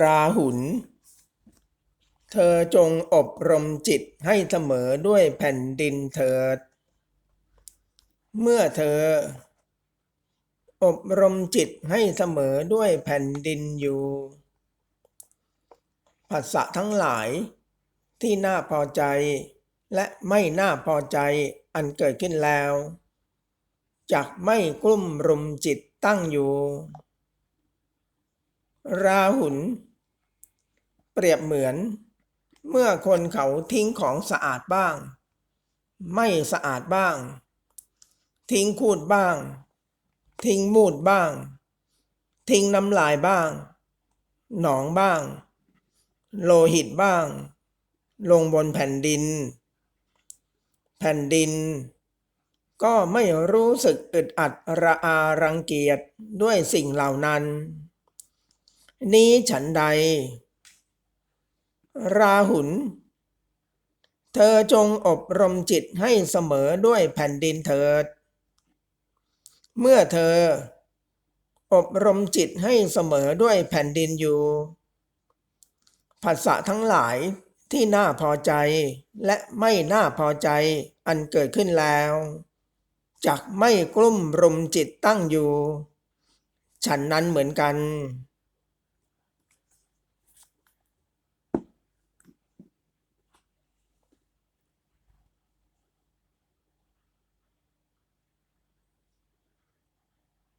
ราหุลเธอจงอบรมจิตให้เสมอด้วยแผ่นดินเถิด เมื่อเธอ อบรมจิตให้เสมอด้วยแผ่นดินอยู่ภาษะทั้งหลายที่น่าพอใจและไม่น่าพอใจอันเกิดขึ้นแล้วจักไม่กลุ่มรุมจิตตั้งอยู่ ราหุลเปรียบเหมือน เมื่อคนเขาทิ้งของสะอาดบ้าง ไม่สะอาดบ้าง ทิ้งคูดบ้าง ทิ้งมูดบ้าง ทิ้งน้ำลายบ้าง หนองบ้าง โลหิตบ้าง ลงบนแผ่นดิน แผ่นดิน ก็ไม่รู้สึกอึดอัดระอารังเกียจด้วยสิ่งเหล่านั้น นี้ฉันใด ราหุลเธอจงอบรมจิตให้เสมอด้วยแผ่นดินเถิด เมื่อเธอ อบรมจิตให้เสมอด้วยแผ่นดินอยู่ภาษะทั้งหลายที่น่าพอใจและไม่น่าพอใจอันเกิดขึ้นแล้วจักไม่กลุ่มรุมจิตตั้งอยู่ ฉันนั้นเหมือนกัน